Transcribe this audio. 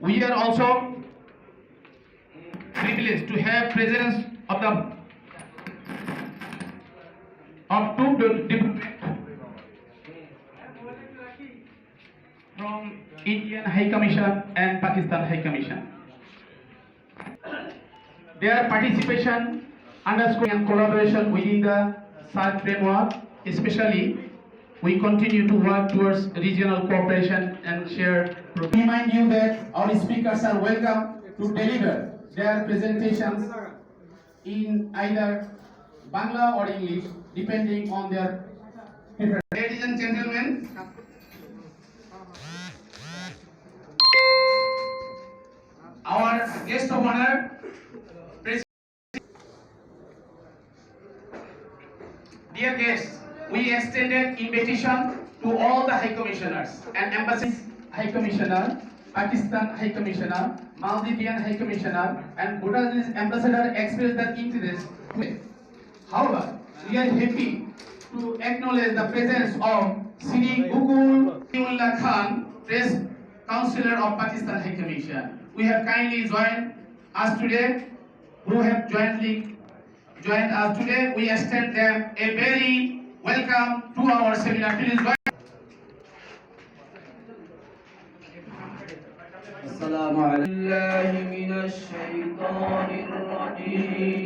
We are also privileged to have presence of the of two de- diplomats from Indian High Commission and Pakistan High Commission. Their participation underscore and collaboration within the SARC framework, especially we continue to work towards regional cooperation and share. Remind you that our speakers are welcome to deliver their presentations in either Bangla or English, depending on their preference. Ladies and gentlemen, our guest of honor, President. Dear guests, we extended invitation to all the High Commissioners and Embassies High Commissioner, Pakistan High Commissioner, Maldivian High Commissioner, and Bhutanese Ambassador expressed their interest. However, we are happy to acknowledge the presence of Sri Gokul Ullah Khan, Press Counselor of Pakistan High Commission. We have kindly joined us today, who have jointly joined us today. We extend them a very welcome to our seminar. Please. السلام عليكم الله من الشيطان الرجيم